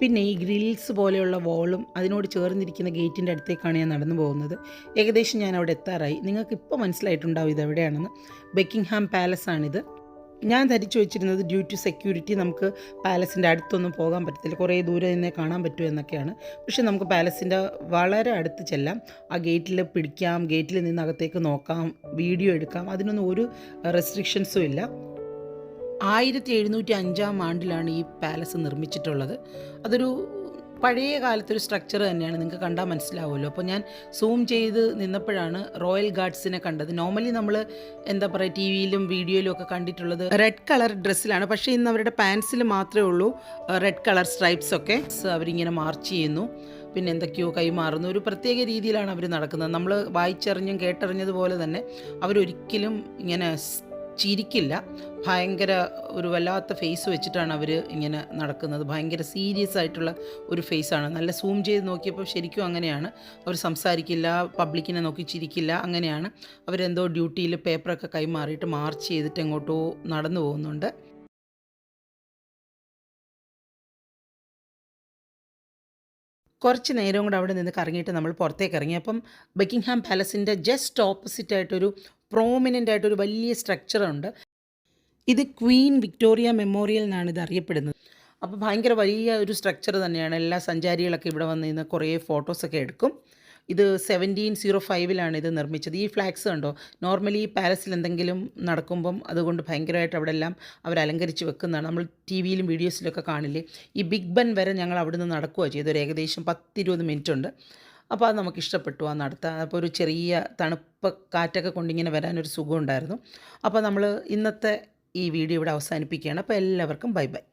പിന്നെ ഈ ഗ്രിൽസ് പോലെയുള്ള വോളും അതിനോട് ചേർന്നിരിക്കുന്ന ഗേറ്റിന്റെ അടുത്തേക്കാണ് ഞാൻ നടന്നു പോകുന്നത്. ഏകദേശം ഞാൻ അവിടെ എത്താറായി. നിങ്ങൾക്ക് ഇപ്പോൾ മനസ്സിലായിട്ടുണ്ടാവും ഇത് എവിടെയാണെന്ന് ബെക്കിംഗ്ഹാം പാലസ് ആണിത് ഞാൻ ധരിച്ചു വെച്ചിരുന്നത് ഡ്യൂ ടു സെക്യൂരിറ്റി നമുക്ക് പാലസിന്റെ അടുത്തൊന്നും പോകാൻ പറ്റത്തില്ല. കുറേ ദൂരെ നിന്നേ കാണാൻ പറ്റൂ എന്നൊക്കെയാണ്. പക്ഷേ നമുക്ക് പാലസിന്റെ വളരെ അടുത്ത് ചെല്ലാം ആ ഗേറ്റിൽ പിടിക്കാം ഗേറ്റിൽ നിന്ന് അകത്തേക്ക് നോക്കാം വീഡിയോ എടുക്കാം അതിനൊന്നും ഒരു റെസ്ട്രിക്ഷൻസും ഇല്ല. ആയിരത്തി എഴുന്നൂറ്റി അഞ്ചാം ആണ്ടിലാണ് ഈ പാലസ് നിർമ്മിച്ചിട്ടുള്ളത്. അതൊരു പഴയ കാലത്തൊരു സ്ട്രക്ചർ തന്നെയാണ്. നിങ്ങൾക്ക് കണ്ടാൽ മനസ്സിലാവുമല്ലോ. അപ്പോൾ ഞാൻ സൂം ചെയ്ത് നിന്നപ്പോഴാണ് റോയൽ ഗാർഡ്സിനെ കണ്ടത്. നോർമലി നമ്മൾ എന്താ പറയുക ടി വിയിലും വീഡിയോയിലും ഒക്കെ കണ്ടിട്ടുള്ളത് റെഡ് കളർ ഡ്രസ്സിലാണ് പക്ഷേ ഇന്ന് അവരുടെ പാൻസിൽ മാത്രമേ ഉള്ളൂ റെഡ് കളർ സ്ട്രൈപ്സ് ഒക്കെ. അവരിങ്ങനെ മാർച്ച് ചെയ്യുന്നു. പിന്നെ എന്തൊക്കെയോ കൈമാറുന്നു ഒരു പ്രത്യേക രീതിയിലാണ് അവർ നടക്കുന്നത്. നമ്മൾ വായിച്ചറിഞ്ഞും കേട്ടറിഞ്ഞതുപോലെ തന്നെ അവരൊരിക്കലും ഇങ്ങനെ ചിരിക്കില്ല. ഭയങ്കര ഒരു വല്ലാത്ത ഫേസ് വെച്ചിട്ടാണ് അവർ ഇങ്ങനെ നടക്കുന്നത്. ഭയങ്കര സീരിയസ് ആയിട്ടുള്ള ഒരു ഫേസാണ് നല്ല സൂം ചെയ്ത് നോക്കിയപ്പോൾ ശരിക്കും അങ്ങനെയാണ്. അവർ സംസാരിക്കില്ല പബ്ലിക്കിനെ നോക്കി ചിരിക്കില്ല അങ്ങനെയാണ്. അവരെന്തോ ഡ്യൂട്ടിയിൽ പേപ്പറൊക്കെ കൈമാറിയിട്ട് മാർച്ച് ചെയ്തിട്ട് എങ്ങോട്ടോ നടന്നു പോകുന്നുണ്ട്. കുറച്ച് നേരം കൂടെ അവിടെ നിന്ന് കറങ്ങിയിട്ട് നമ്മൾ പുറത്തേക്ക് ഇറങ്ങി. അപ്പം ബക്കിംഗ്ഹാം പാലസിന്റെ ജസ്റ്റ് ഓപ്പോസിറ്റ് ആയിട്ടൊരു പ്രോമിനന്റ് ആയിട്ടൊരു വലിയ സ്ട്രക്ചറുണ്ട് ഇത് ക്വീൻ വിക്ടോറിയ മെമ്മോറിയൽ എന്നാണ് ഇത് അറിയപ്പെടുന്നത്. അപ്പോൾ ഭയങ്കര വലിയ ഒരു സ്ട്രക്ചർ തന്നെയാണ്. എല്ലാ സഞ്ചാരികളൊക്കെ ഇവിടെ വന്ന് നിന്ന് കുറേ ഫോട്ടോസൊക്കെ എടുക്കും. ഇത് സെവന്റീൻ സീറോ ഫൈവിലാണ് ഇത് നിർമ്മിച്ചത്. ഈ ഫ്ലാഗ്സ് കണ്ടോ? നോർമലി ഈ പാലസിൽ എന്തെങ്കിലും നടക്കുമ്പം അതുകൊണ്ട് ഭയങ്കരമായിട്ട് അവിടെ എല്ലാം അവർ അലങ്കരിച്ച് വെക്കുന്നതാണ്. നമ്മൾ ടി വിയിലും വീഡിയോസിലൊക്കെ കാണില്ലേ? ഈ ബിഗ് ബൻ വരെ ഞങ്ങൾ അവിടെ നിന്ന് നടക്കുകയാണ് ചെയ്തത്. ഒരു ഏകദേശം പത്തിരുപത് മിനിറ്റ് ഉണ്ട്. അപ്പോൾ അത് നമുക്ക് ഇഷ്ടപ്പെട്ടു ആ നടത്താൻ അപ്പോൾ ഒരു ചെറിയ തണുപ്പ് കാറ്റൊക്കെ കൊണ്ടിങ്ങനെ വരാനൊരു സുഖമുണ്ടായിരുന്നു. അപ്പോൾ നമ്മൾ ഇന്നത്തെ ഈ വീഡിയോ ഇവിടെ അവസാനിപ്പിക്കുകയാണ്. അപ്പോൾ എല്ലാവർക്കും ബൈ ബൈ.